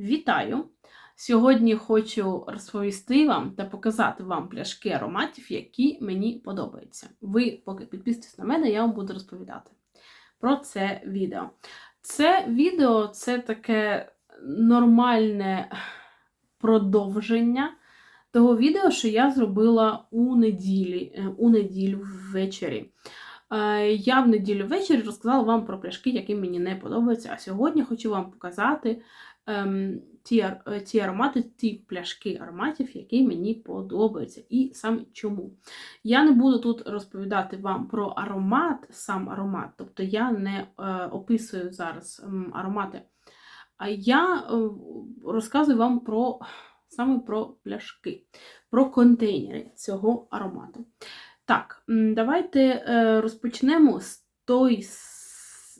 Вітаю! Сьогодні хочу розповісти вам та показати вам пляшки ароматів, які мені подобаються. Ви, поки підписуєтесь на мене, я вам буду розповідати про це відео. Це відео це таке нормальне продовження того відео, що я зробила у неділі, е, у неділю ввечері. Е, Я в неділю ввечері розказала вам про пляшки, які мені не подобаються. А сьогодні хочу вам показати ем, ті, е, ті аромати, ті пляшки ароматів, які мені подобаються, і саме чому. Я не буду тут розповідати вам про аромат, сам аромат, тобто я не е, описую зараз ем, аромати, а я е, розказую вам про саме про пляшки, про контейнери цього аромату. Так, давайте е, розпочнемо з той,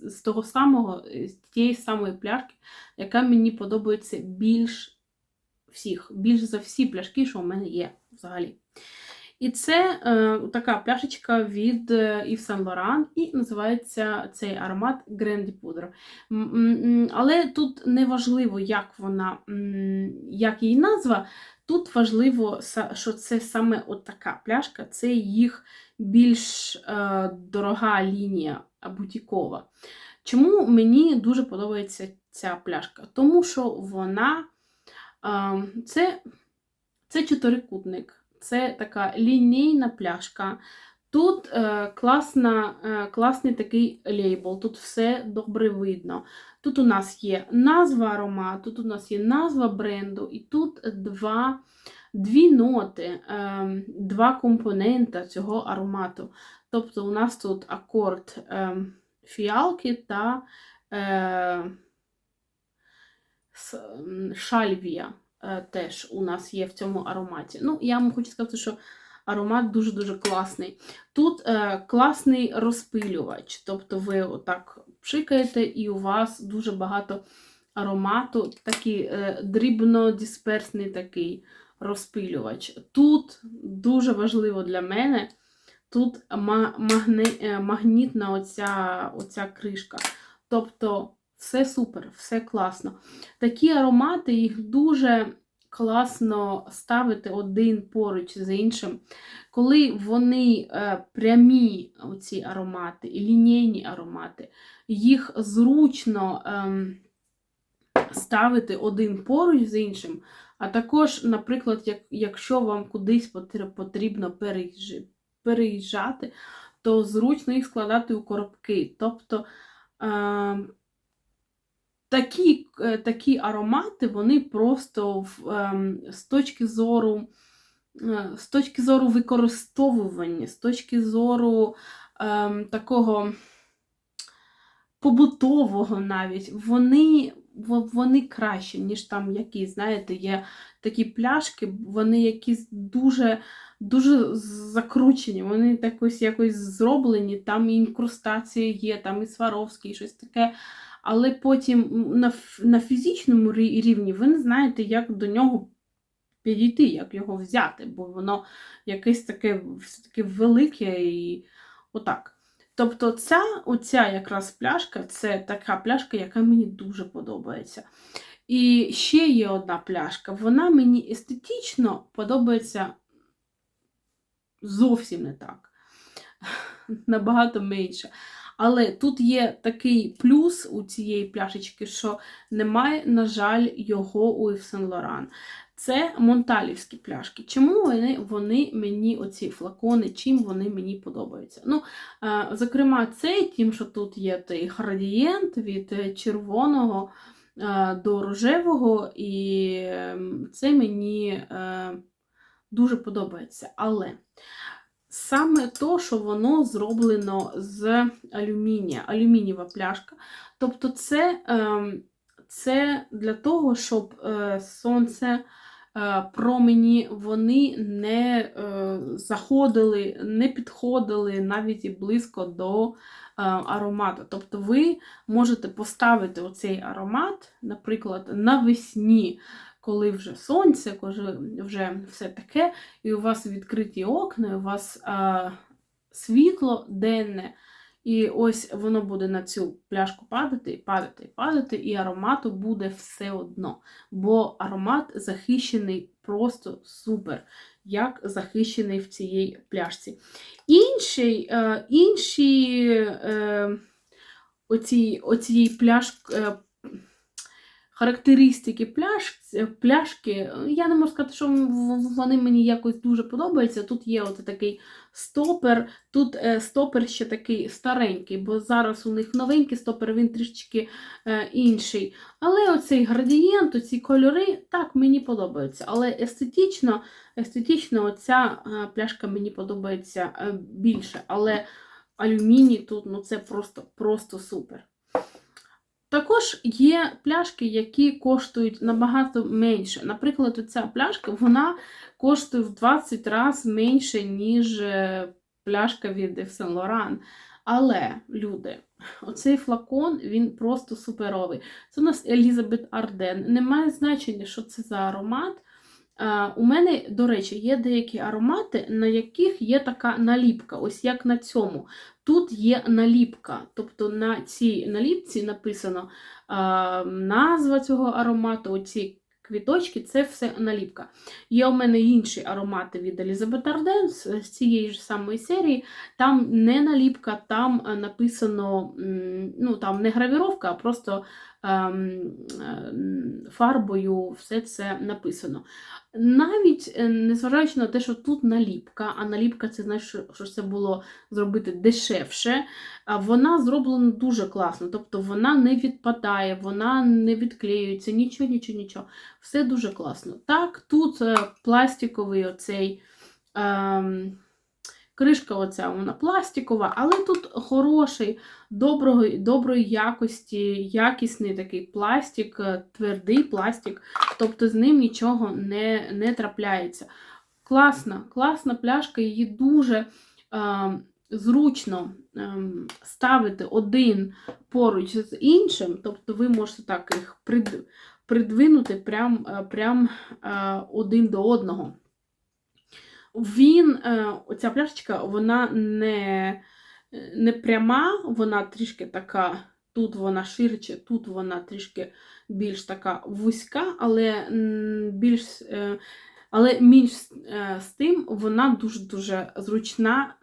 з, того самого, е, з тієї самої пляшки, яка мені подобається більш всіх, більш за всі пляшки, що у мене є взагалі. І це е, така пляшечка від е, Yves Saint Laurent, і називається цей аромат м, м, Але тут не важливо, як вона, як її назва. Тут важливо, що це саме от така пляшка, це їх більш е, дорога лінія бутікова. Чому мені дуже подобається ця пляшка? Тому що вона е, це, це чотирикутник, це така лінійна пляшка. Тут е, класна, е, класний такий лейбл, тут все добре видно. Тут у нас є назва аромату, тут у нас є назва бренду, і тут два, дві ноти, ем, два компонента цього аромату. Тобто у нас тут акорд ем, фіалки та е, шальвія е, теж у нас є в цьому ароматі. Ну, я вам хочу сказати, що аромат дуже-дуже класний. Тут е, класний розпилювач, тобто ви отак пшикаєте, і у вас дуже багато аромату, такий дрібно-дисперсний такий розпилювач. Тут дуже важливо для мене. Тут е, магнітна оця, оця кришка. Тобто все супер, все класно. Такі аромати, їх дуже класно ставити один поруч з іншим. Коли вони е, прямі, оці аромати, і лінійні аромати, їх зручно ем, ставити один поруч з іншим. А також, наприклад, як, якщо вам кудись потрібно переїжджати, то зручно їх складати у коробки. Тобто е, такі, е, такі аромати, вони просто в, ем, з точки зору. е, З точки зору використовування, з точки зору ем, такого побутового навіть, вони, во- вони краще, ніж там якісь, знаєте, є такі пляшки, вони якісь дуже, дуже закручені, вони якось, якось зроблені, там і інкрустації є, там і Сваровський, і щось таке. Але потім на, на фізичному рівні ви не знаєте, як до нього підійти, як його взяти, бо воно якесь таке все-таки велике і отак. Тобто ця, оця якраз пляшка це така пляшка, яка мені дуже подобається. І ще є одна пляшка, вона мені естетично подобається зовсім не так. Набагато менше. Але тут є такий плюс у цієї пляшечки, що немає, на жаль, його у Saint Laurent. Це монталівські пляшки. Чому вони, вони мені, оці флакони, чим вони мені подобаються? Ну, е, зокрема, цей, тим, що тут є той градієнт від червоного е, до рожевого, і ем, це мені е, дуже подобається. Але саме то, що воно зроблено з алюмінія, алюмінієва пляшка. Тобто, це, ем, це для того, щоб е, сонце. е, Промені вони не е, заходили, не підходили навіть і близько до аромату. Тобто ви можете поставити оцей аромат, наприклад, навесні, коли вже сонце, коли вже все таке, і у вас відкриті окна, у вас е, світло денне, І ось воно буде на цю пляшку падати, і падати, і падати, і аромату буде все одно. Бо аромат захищений просто супер, як захищений в цій пляшці. Інший, е, інші е, оці, оцієї пляшки. Е, характеристики пляш, пляшки, я не можу сказати, що вони мені якось дуже подобаються. Тут є от такий стопер, тут е, стопер ще такий старенький, бо зараз у них новенький стопер, він трішечки е, інший. Але оцей градієнт, оці кольори, так, мені подобаються. Але естетично, естетично оця е, пляшка мені подобається більше. Але алюміній тут ну це просто, просто супер. Також є пляшки, які коштують набагато менше. Наприклад, ця пляшка вона коштує в 20 разів менше, ніж е, пляшка від Yves Saint Laurent. Але, люди, оцей флакон він просто суперовий. Це у нас Елізабет Арден. Немає значення, що це за аромат. У мене, до речі, є деякі аромати, на яких є така наліпка, ось як на цьому. Тут є наліпка, тобто на цій наліпці написано назва цього аромату, оці квіточки це все наліпка. Є у мене інші аромати від Елізабет Арден з цієї ж самої серії. Там не наліпка, там написано, ну там не гравіровка, а просто ем, фарбою все це написано. Навіть е, незважаючи на те, що тут наліпка, а наліпка це знаєш, що це було зробити дешевше, вона зроблена дуже класно. Тобто вона не відпадає, вона не відклеюється, нічого, нічого, нічого. Все дуже класно. Так, тут е, пластиковий оцей. Ем, Кришка оця вона пластикова, але тут хороший, доброї, доброї якості, якісний такий пластик, е, твердий пластик, тобто з ним нічого не не трапляється. Класна, класна пляшка, її дуже е, зручно е, ставити один поруч з іншим, тобто ви можете так їх придвинути прям, е, прям е, один до одного. Він, е, оця пляшечка, вона не не пряма, вона трішки така, тут вона ширче, тут вона трішки більш така вузька, але більш е, але між е, з тим вона дуже-дуже зручна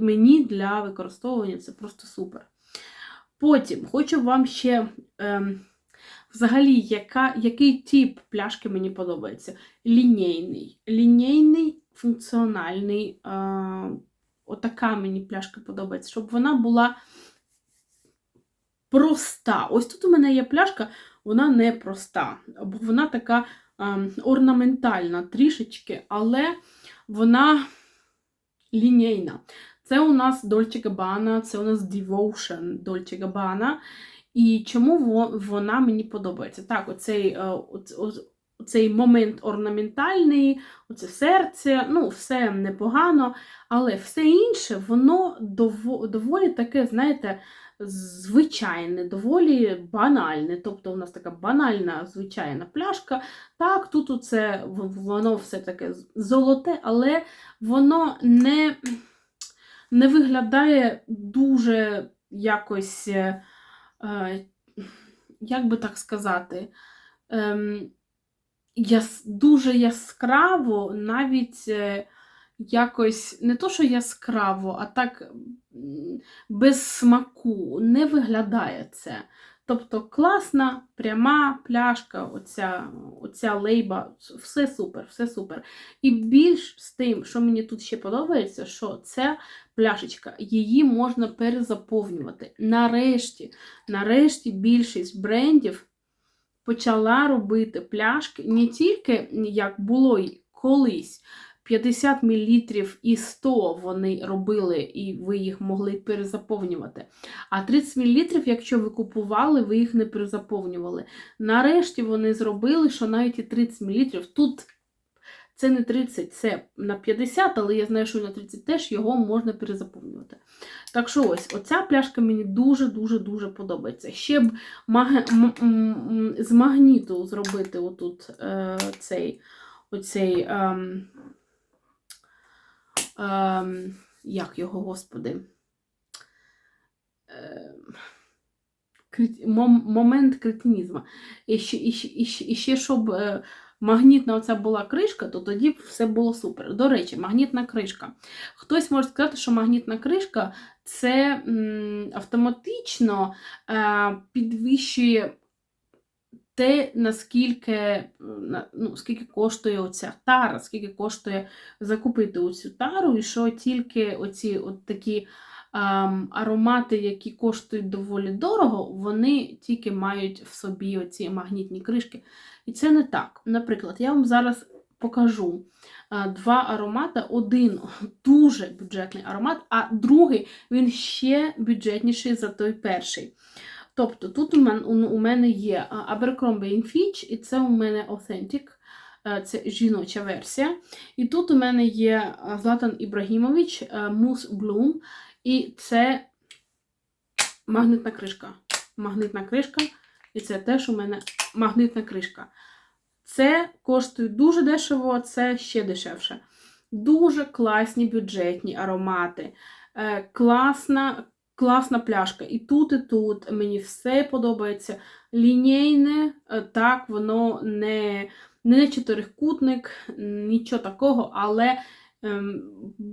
мені для використовування, це просто супер. Потім хочу вам ще. Ем, Взагалі, яка, який тип пляшки мені подобається? Лінійний. Лінійний, функціональний. Е, отака мені пляшка подобається, щоб вона була проста. Ось тут у мене є пляшка, вона не проста, бо вона така е, орнаментальна трішечки, але вона лінійна. Це у нас Dolce Gabbana, це у нас Devotion Dolce Gabbana. І чому вона мені подобається? Так, оцей оцей момент орнаментальний, оце серце, ну, все непогано, але все інше, воно доволі таке, знаєте, звичайне, доволі банальне. Тобто у нас така банальна, звичайна пляшка. Так, тут оце, воно все таке золоте, але воно не, не виглядає дуже якось. Е, Е, як би так сказати, ем, яс, дуже яскраво, навіть е, якось не то, що яскраво, а так без смаку не виглядає це. Тобто класна, пряма пляшка, оця оця лейба, все супер, все супер. І більш з тим, що мені тут ще подобається, що ця пляшечка, її можна перезаповнювати. Нарешті, нарешті більшість брендів почала робити пляшки не тільки, як було й колись. 50 мл і 100 вони робили, і ви їх могли перезаповнювати. А 30 мл, якщо ви купували, ви їх не перезаповнювали. Нарешті вони зробили, що навіть і 30 мл тут. Це не 30, це на 50, але я знаю, що на 30 теж його можна перезаповнювати. Так що ось, оця пляшка мені дуже-дуже-дуже подобається. Ще б з магніту зробити отут е, цей оцей. Е, ем, як його, господи, е, момент кретинізму. І ще, і, ще, і, ще, і ще щоб е, магнітна оця була кришка, то тоді все було супер. До речі, магнітна кришка. Хтось може сказати, що магнітна кришка це автоматично е, підвищує те, наскільки е, ну, скільки коштує оця тара, скільки коштує закупити оцю тару, і що тільки оці от такі аромати, які коштують доволі дорого, вони тільки мають в собі оці магнітні кришки. І це не так. Наприклад, я вам зараз покажу е, два аромати. Один дуже бюджетний аромат, а другий він ще бюджетніший за той перший. Тобто тут у мене, є а, Abercrombie Fitch, і це у мене Authentic, е, це жіноча версія. І тут у мене є Златан Ібрагімович е, Mousse Bloom, і це магнитна кришка. Магнитна кришка, і це теж у мене магнитна кришка. Це коштує дуже дешево, це ще дешевше. Дуже класні бюджетні аромати. Е, класна, класна пляшка. І тут, і тут мені все подобається. Лінійне, е, так, воно не, не чотирикутник, нічого такого, але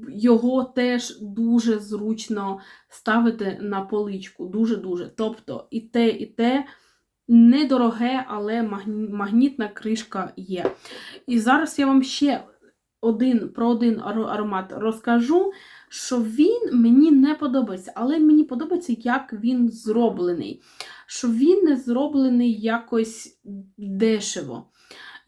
його теж дуже зручно ставити на поличку. Дуже-дуже. Тобто і те, і те недороге, але магнітна кришка є. І зараз я вам ще один про один аромат розкажу, що він мені не подобається, але мені подобається, як він зроблений. Що він не зроблений якось дешево.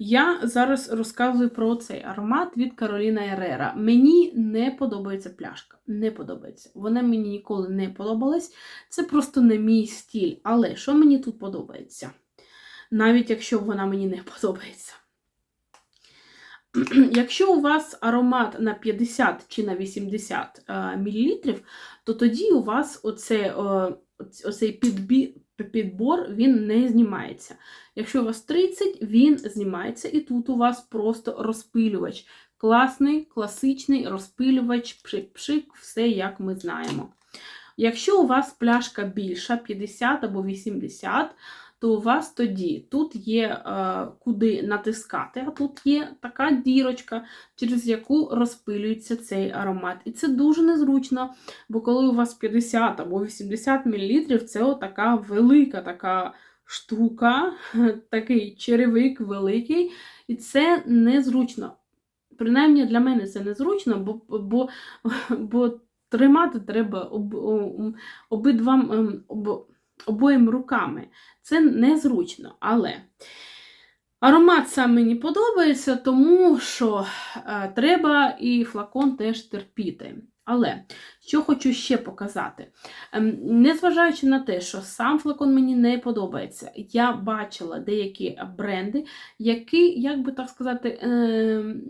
Я зараз розказую про цей аромат від Кароліна Ерера. Мені не подобається пляшка. Не подобається. Вона мені ніколи не подобалась. Це просто не мій стіль. Але що мені тут подобається? Навіть якщо вона мені не подобається. Якщо у вас аромат на 50 чи на 80 е, мл, то тоді у вас оце, е, оцей підбі, підбор він не знімається. Якщо у вас 30, він знімається, і тут у вас просто розпилювач. Класний, класичний розпилювач, пшик-пшик, все як ми знаємо. Якщо у вас пляшка більша, 50 або 80, то у вас тоді тут є е, куди натискати, а тут є така дірочка, через яку розпилюється цей аромат. І це дуже незручно, бо коли у вас 50 або 80 мл, це отака велика така штука, такий черевик великий, і це незручно. Принаймні для мене це незручно, бо, бо, бо тримати треба об, об, обидва, об, обоїм руками. Це незручно, але аромат сам мені подобається, тому що е, треба і флакон теж терпіти. Але що хочу ще показати. Ем, Незважаючи на те, що сам флакон мені не подобається, я бачила деякі бренди, які, як би так сказати, ем,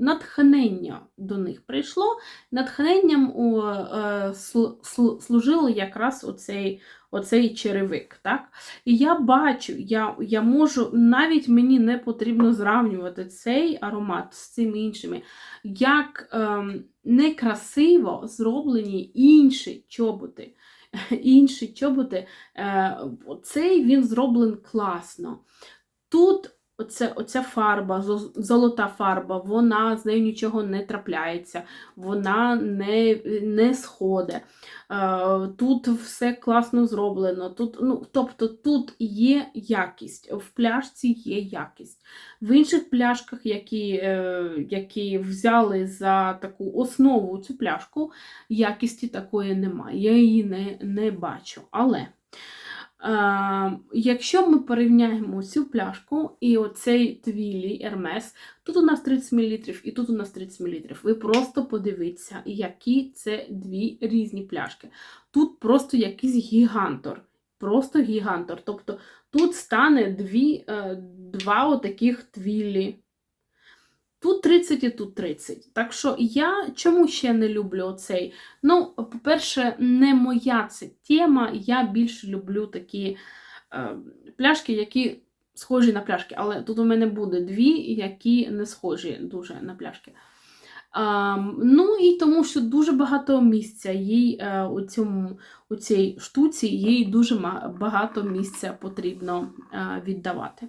натхнення до них прийшло. Натхненням о, е, слу- слу- служив якраз оцей, оцей черевик. Так? І я бачу, я, я можу, навіть мені не потрібно зравнювати цей аромат з цими іншими, як ем, некрасиво зроблені інші чоботи. Інші чоботи, е, цей він зроблений класно. Тут оце, оця фарба, золота фарба, вона з нею нічого не трапляється, вона не, не сходить. Е, Тут все класно зроблено. Тут, ну, тобто тут є якість, в пляшці є якість. В інших пляшках, які, е, які взяли за таку основу цю пляшку, якісті такої немає. Я її не, не бачу. Але. Е, якщо ми порівняємо цю пляшку і оцей твілі Ермес, тут у нас 30 мл і тут у нас 30 мл. Ви просто подивіться, які це дві різні пляшки. Тут просто якийсь гігантор. Просто гігантор. Тобто тут стане дві, е, два отаких твілі. Тут 30 і тут 30. Так що я чому ще не люблю оцей? Ну, по-перше, не моя це тема. Я більше люблю такі е, пляшки, які схожі на пляшки. Але тут у мене буде дві, які не схожі дуже на пляшки. А, ну і тому, що дуже багато місця їй е, у, цьому, у цій штуці, їй дуже багато місця потрібно е, віддавати.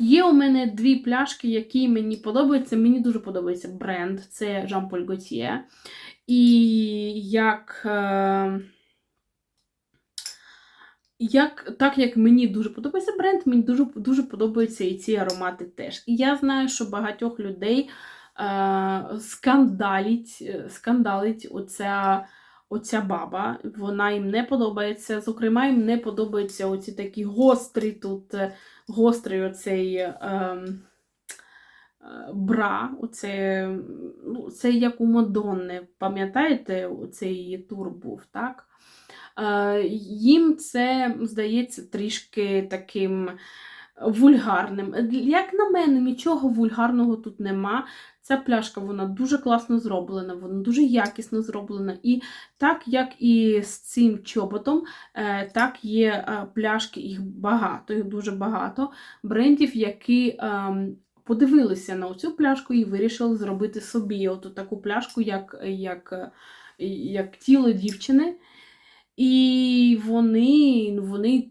Є у мене дві пляшки, які мені подобаються. Мені дуже подобається бренд, це Jean-Paul Gaultier. І як. Е, як, так як мені дуже подобається бренд, мені дуже, дуже подобаються і ці аромати теж. І я знаю, що багатьох людей е, скандалить, е, скандалить оця, оця баба. Вона їм не подобається. Зокрема, їм не подобаються оці такі гострі тут, е, гострий оцей. Е, е, Бра, оце, ну, це як у Мадонни, пам'ятаєте, цей її тур був, так? Е, їм це здається трішки таким вульгарним. Як на мене, нічого вульгарного тут нема. Ця пляшка вона дуже класно зроблена, вона дуже якісно зроблена. І так як і з цим чоботом, е, так є е, пляшки, їх багато, їх дуже багато брендів, які. ем, Подивилися на цю пляшку і вирішили зробити собі оту таку пляшку, як, як, як тіло дівчини. І вони, вони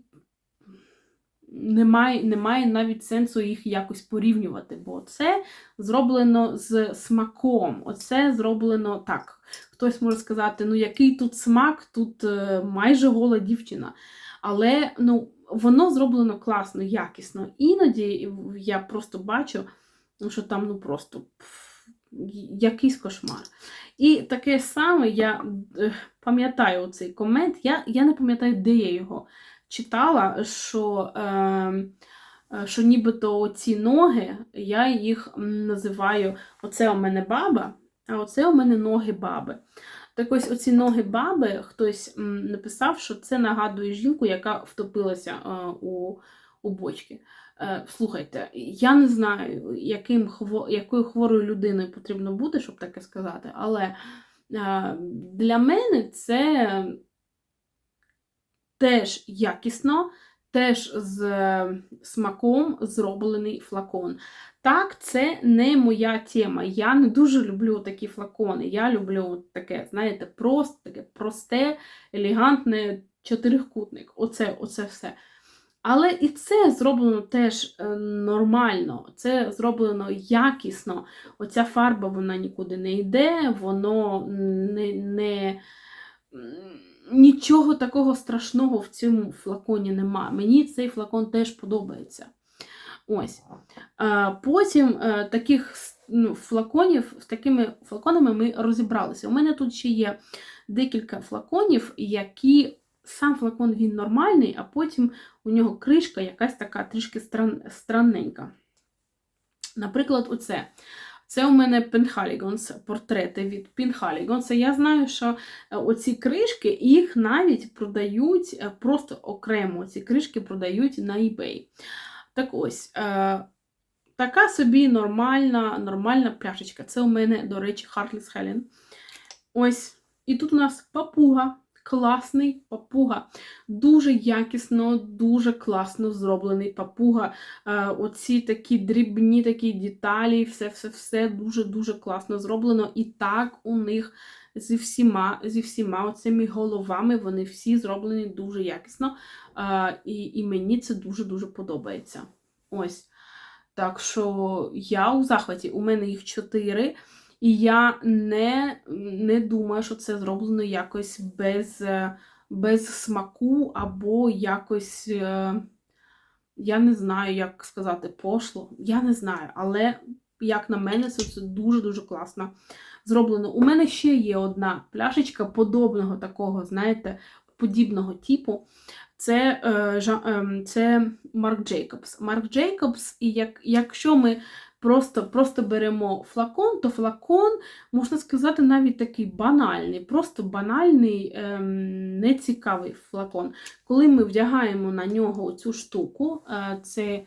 немає, немає навіть сенсу їх якось порівнювати, бо це зроблено з смаком. Оце зроблено так. Хтось може сказати, ну який тут смак, тут е, майже гола дівчина. Але ну, воно зроблено класно, якісно. Іноді я просто бачу, ну, що там ну просто якийсь кошмар. І таке саме я е, пам'ятаю цей комент. Я я не пам'ятаю, де я його читала, що е, е, що нібито ці ноги, я їх називаю оце у мене баба, а оце у мене ноги баби. Так ось оці ноги баби хтось написав, що це нагадує жінку, яка втопилася е, у, у бочки. Е, слухайте, я не знаю, яким, якою хворою людиною потрібно бути, щоб таке сказати, але для мене це теж якісно, теж з смаком зроблений флакон. Так, це не моя тема. Я не дуже люблю такі флакони. Я люблю таке, знаєте, просто таке просте, елегантне чотирикутник. Оце, Оце все. Але і це зроблено теж е, нормально, це зроблено якісно. Оця фарба вона нікуди не йде, воно не, не нічого такого страшного в цьому флаконі нема. Мені цей флакон теж подобається. Ось. Потім е, таких ну, флаконів, з такими флаконами ми розібралися. У мене тут ще є декілька флаконів, які сам флакон він нормальний, а потім у нього кришка якась така трішки странненька. Наприклад, оце. Це у мене Пенхалігонс, портрети від Пінхалігонса. Я знаю, що е, оці кришки їх навіть продають е, просто окремо. Ці кришки продають на eBay. Так ось, е, така собі нормальна нормальна пляшечка. Це у мене, до речі, Hartless Helen. Ось. І тут у нас папуга класний папуга. Дуже якісно, дуже класно зроблений папуга. Е, оці такі дрібні такі деталі, все-все-все дуже-дуже класно зроблено. І так у них зі всіма зі всіма оцими головами вони всі зроблені дуже якісно. Е, і, і мені це дуже-дуже подобається. Ось. Так що я у захваті, у мене їх чотири. І я не не думаю, що це зроблено якось без без смаку, або якось, е, я не знаю, як сказати, пошло. Я не знаю, але, як на мене, це, дуже-дуже класно зроблено. У мене ще є одна пляшечка подобного такого, знаєте, подібного типу. Це е, це Марк Джейкобс. Марк Джейкобс, і як, якщо ми просто просто беремо флакон, то флакон, можна сказати, навіть такий банальний, просто банальний, ем, нецікавий флакон. Коли ми вдягаємо на нього цю штуку, е, це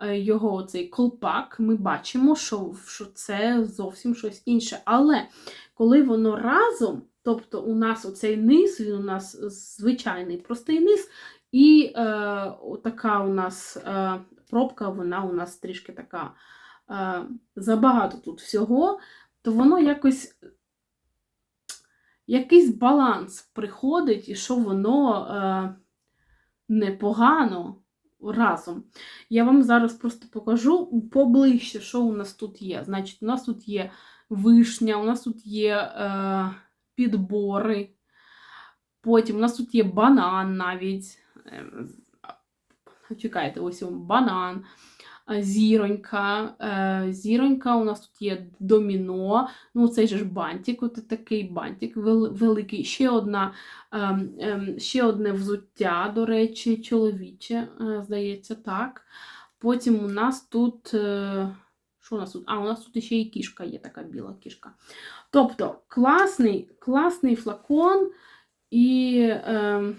е, його цей колпак, ми бачимо, що, що це зовсім щось інше. Але коли воно разом, тобто у нас оцей низ, він у нас звичайний простий низ, і е, така у нас е, пробка, вона у нас трішки така забагато тут всього, то воно якось якийсь баланс приходить, і що воно е, непогано разом. Я вам зараз просто покажу поближче, що у нас тут є. Значить, у нас тут є вишня, у нас тут є е, підбори, потім у нас тут є банан навіть. Е, Чекайте, ось він банан, е, зіронька. е, Зіронька, у нас тут є доміно. Ну, цей же ж бантик, от такий бантик великий. Ще, одна, ем, ем, ще одне взуття, до речі, чоловіче, е, здається, так. Потім у нас тут. е, Що у нас тут? А, у нас тут ще і кішка є, така біла кішка. Тобто, класний, класний флакон і. ем,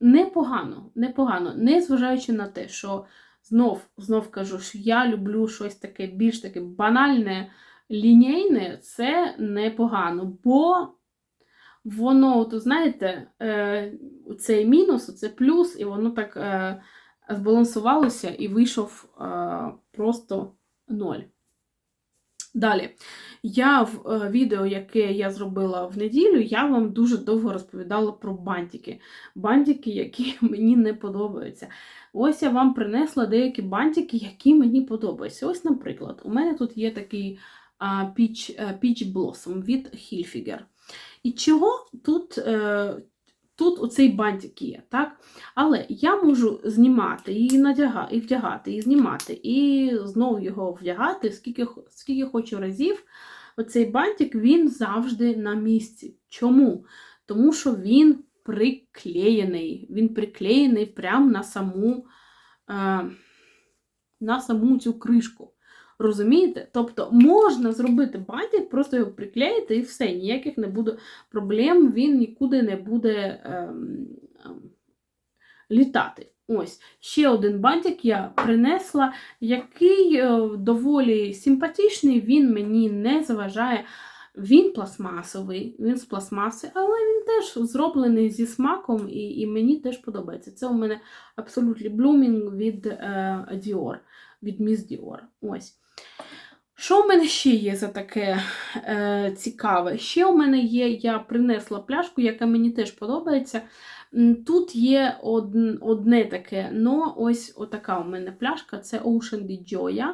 непогано, непогано, незважаючи на те, що знов, знов кажу, що я люблю щось таке більш таке банальне, лінійне, це непогано, бо воно, то знаєте, е, цей мінус, це плюс, і воно так е, збалансувалося і вийшов е, просто ноль. Далі, я в е, відео, яке я зробила в неділю, я вам дуже довго розповідала про бантики. Бантики, які мені не подобаються. Ось я вам принесла деякі бантики, які мені подобаються. Ось, наприклад, у мене тут є такий Peach, е, Blossom від Hilfiger. І чого тут, е, тут оцей бантик є, так? Але я можу знімати і надягати, і вдягати, і знімати, і знову його вдягати, скільки, скільки хочу разів. Оцей бантик він завжди на місці. Чому? Тому що він приклеєний. Він приклеєний прямо на саму, е, на саму цю кришку. Розумієте? Тобто можна зробити бантик, просто його приклеїти і все, ніяких не буде проблем, він нікуди не буде ем, ем, літати. Ось ще один бантик я принесла, який е, доволі симпатичний, він мені не заважає. Він пластмасовий, він з пластмаси, але він теж зроблений зі смаком, і, і мені теж подобається. Це у мене Absolutely Blooming від е, Dior, від Miss Dior. Ось. Що в мене ще є за таке е, цікаве? Ще у мене є, я принесла пляшку, яка мені теж подобається. Тут є одн- одне таке, но ось отака у мене пляшка це Ocean di Gioia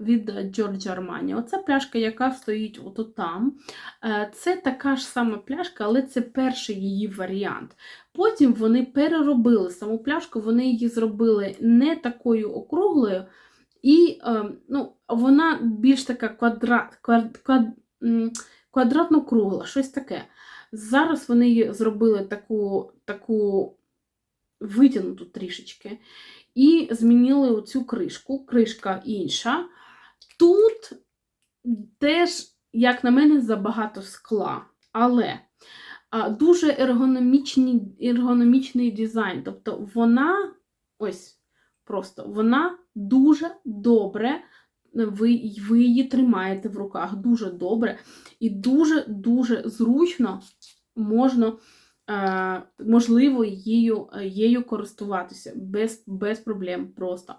від Giorgio Armani. Оця пляшка, яка стоїть ото там. Е, Це така ж сама пляшка, але це перший її варіант. Потім вони переробили саму пляшку, вони її зробили не такою округлою, і е, ну, вона більш така квадрат, квад, квад, квадратно-кругла, щось таке. Зараз вони її зробили таку, таку витягнуту трішечки. І змінили оцю кришку, кришка інша. Тут теж, як на мене, забагато скла. Але дуже ергономічний, ергономічний дизайн. Тобто вона ось просто вона дуже добре. Ви, ви її тримаєте в руках дуже добре і дуже-дуже зручно можна, е, можливо, її, її користуватися без, без проблем просто.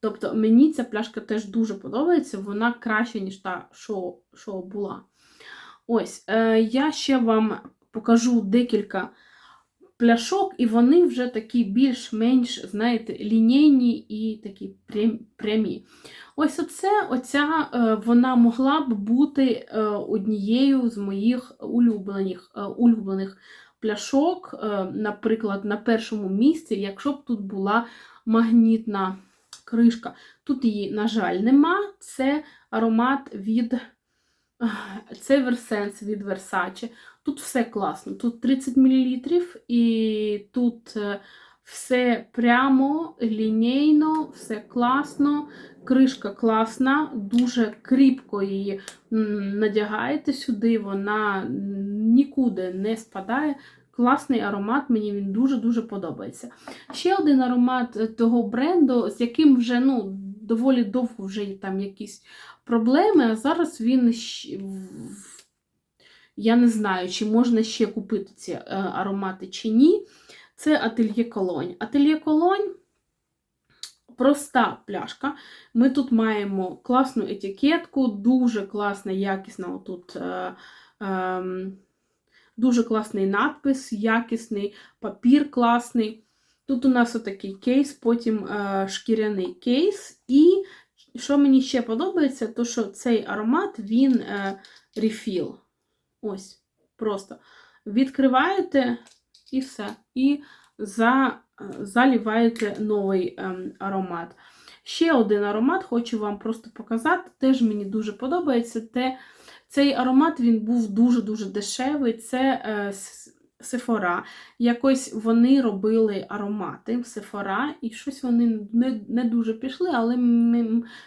Тобто мені ця пляшка теж дуже подобається, вона краще, ніж та, що, що була. Ось, е, я ще вам покажу декілька пляшок, і вони вже такі більш-менш, знаєте, лінійні і такі прямі. Ось оце, оця, е, вона могла б бути е, однією з моїх улюблених, е, улюблених пляшок, наприклад, на першому місці, якщо б тут була магнітна кришка. Тут її, на жаль, нема. Це аромат від це Versense від Versace. Тут все класно. Тут 30 мл, і тут е, все прямо, лінійно, все класно. Кришка класна, дуже кріпко її надягаєте сюди, вона нікуди не спадає. Класний аромат, мені він дуже-дуже подобається. Ще один аромат е, того бренду, з яким вже ну, доволі довго вже є там якісь проблеми, а зараз він в- я не знаю, чи можна ще купити ці е, аромати чи ні. Це Ательє Колонь. Ательє Колонь проста пляшка. Ми тут маємо класну етикетку, дуже класна, якісна отут. Е, е, Дуже класний надпис, якісний папір класний. Тут у нас отакий кейс, потім е, шкіряний кейс. І що мені ще подобається, то що цей аромат він е, рефіл. Ось, просто відкриваєте і все. І за, е, заліваєте новий е, аромат. Ще один аромат хочу вам просто показати. Теж мені дуже подобається. Те, цей аромат він був дуже-дуже дешевий. Це е, Сефора. Якось вони робили аромати Сефора, і щось вони не не дуже пішли, але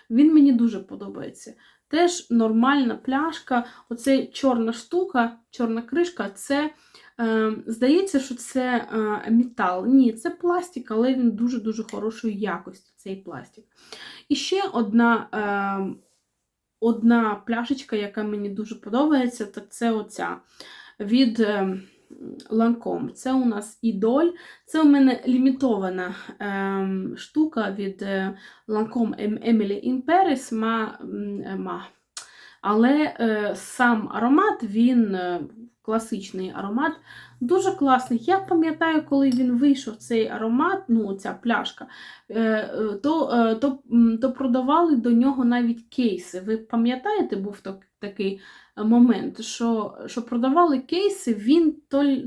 він мені дуже подобається. Теж нормальна пляшка, оце чорна штука, чорна кришка це, е, здається, що це е, метал. Ні, це пластик, але він дуже-дуже хорошої якості, цей пластик. І ще одна е, одна пляшечка, яка мені дуже подобається, так це оця від. Е, Ланком. Це у нас ідоль. Це у мене лімітована е, штука від Ланком Emily Імперіс. Але е, сам аромат, він е, класичний аромат, дуже класний. Я пам'ятаю, коли він вийшов цей аромат, ну, ця пляшка, е, е то, е, то, то продавали до нього навіть кейси. Ви пам'ятаєте, був так, такий момент, що що продавали кейси, він то,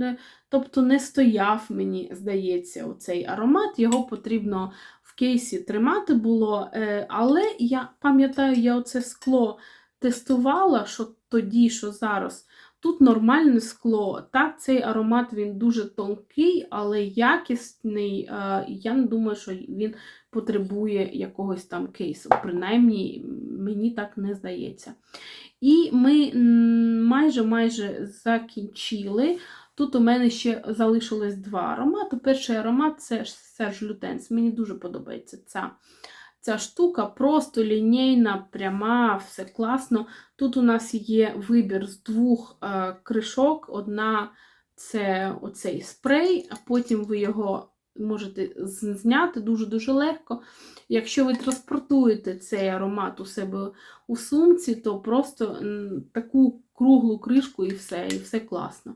тобто не стояв, мені здається, цей аромат. Його потрібно в кейсі тримати було. Але я пам'ятаю, я оце скло тестувала, що тоді, що зараз. Тут нормальне скло. Так, цей аромат він дуже тонкий, але якісний. Е, я не думаю, що він потребує якогось там кейсу. Принаймні, мені так не здається. І ми майже майже закінчили. Тут у мене ще залишилось два аромати. Перший аромат це Серж Лютенс. Мені дуже подобається ця ця штука, просто лінійна, пряма, все класно. Тут у нас є вибір з двох е, кришок. Одна це оцей спрей, а потім ви його можете зняти дуже-дуже легко. Якщо ви транспортуєте цей аромат у себе у сумці, то просто таку круглу кришку і все, і все класно.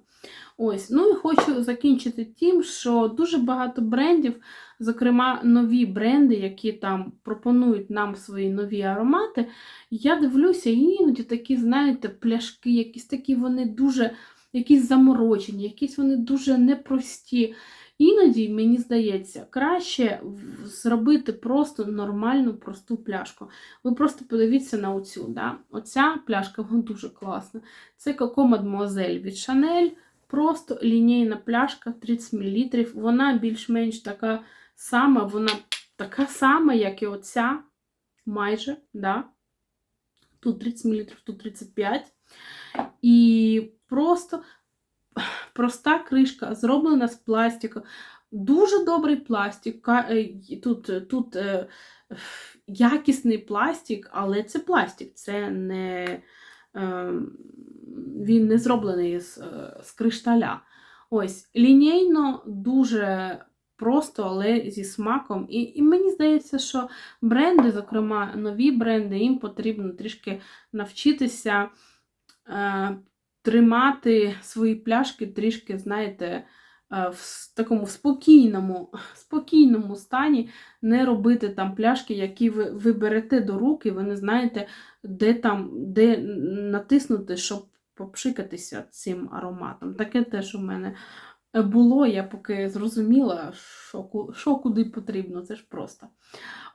Ось, Ну і хочу закінчити тим, що дуже багато брендів, зокрема, нові бренди, які там пропонують нам свої нові аромати. Я дивлюся, іноді такі, знаєте, пляшки, якісь такі вони дуже якісь заморочені, якісь вони дуже непрості. Іноді, мені здається, краще зробити просто нормальну просту пляшку. Ви просто подивіться на оцю. Да? Оця пляшка вона дуже класна. Це Coco Mademoiselle від Chanel. Просто лінійна пляшка 30 мл. Вона більш-менш така сама, вона така сама, як і оця. Майже. да? Тут 30 мл, тут 35 І просто проста кришка, зроблена з пластику. Дуже добрий пластик. Е, тут тут е, якісний пластик, але це пластик, це не е, він не зроблений з, з кришталя. Ось, лінійно дуже просто, але зі смаком. І і мені здається, що бренди, зокрема, нові бренди, їм потрібно трішки навчитися тримати свої пляшки трішки, знаєте, е, в такому спокійному спокійному стані, не робити там пляшки, які ви, ви берете до руки, ви не знаєте, де там, де натиснути, щоб попшикатися цим ароматом. Таке теж у мене було, я поки зрозуміла, що, що куди потрібно, це ж просто.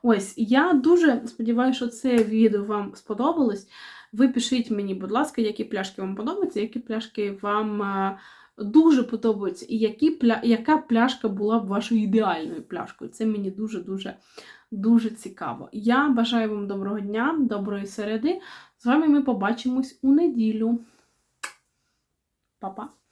Ось, я дуже сподіваюся, що це відео вам сподобалось. Ви пишіть мені, будь ласка, які пляшки вам подобаються, які пляшки вам е, дуже подобаються, і які пля... яка пляшка була б вашою ідеальною пляшкою. Це мені дуже-дуже дуже цікаво. Я бажаю вам доброго дня, доброї середи. З вами ми побачимось у неділю. Па-па!